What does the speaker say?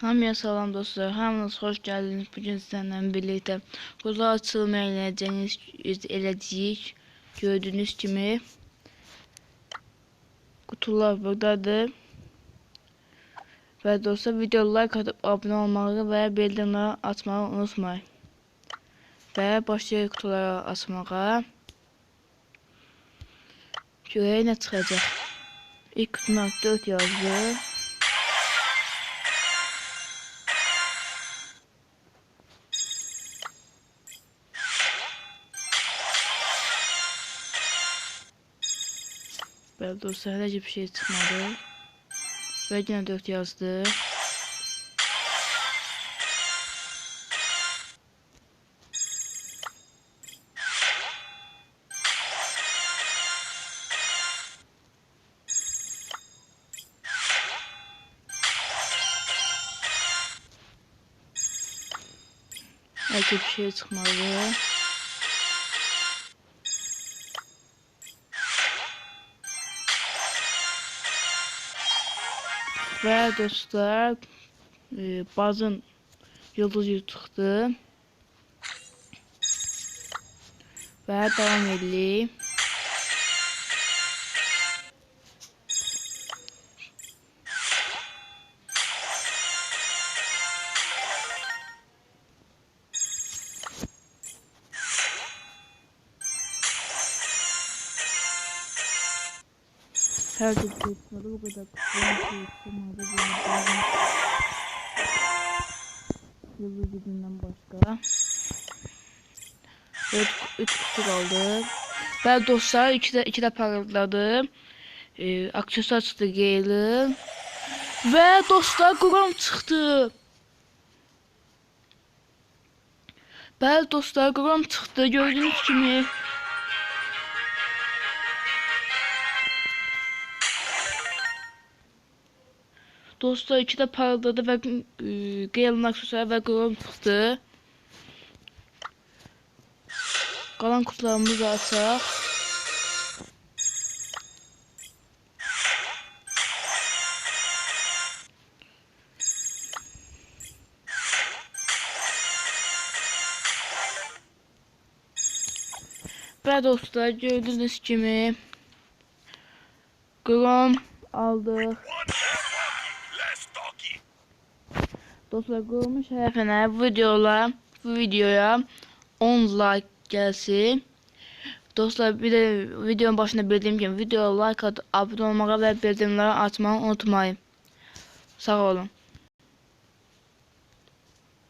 Hamıya salam dostlar. Hamınız xoş gəldiniz. Bu gün sizlərlə birlikdə quzu açılma eləyəcəyiniz eləyəcəyik. Gördüyünüz kimi kutular buradadır. Və dostlar video like atıp abunə olmağı və bildirimləri açmağı unutmayın. Və başlayırıq kutuları açmağa. Görək nə çıxacaq. İlk kutuna 4 yazdı. Böyle dostlar hiç bir şey çıkmadı. Ve yine 4 yazdı. Belki bir şey çıkmadı. Ve dostlar e, bazı yıldız çıktı. Ve devam edelim. Her türlü çıkmadı bu kadar kısa bir şey çıkmadı. Böyle bazı yıldız gücünden başka. Evet, üç kutu kaldı. Ben dostlar iki de iki de parıldadı. Ee, aksesuar çıktı Gale'ın. Ve dostlar Grom çıktı. Bəli dostlar, Grom çıxdı. Gördüyünüz kimi. Dostlar iki de parıldadı ve e, Gale'ın aksesuarı ve Grom çıktı. Kalan kutularımızı açaq. Və dostlar gördüyünüz kimi Grom aldıq. Dostlar Grom'un şərəfinə videola bu videoya 10 like gelsin. Dostlar bir de videonun başında bildiğim gibi videoya like atıp abone olmağı ve bildirimleri açmayı unutmayın. Sağ olun.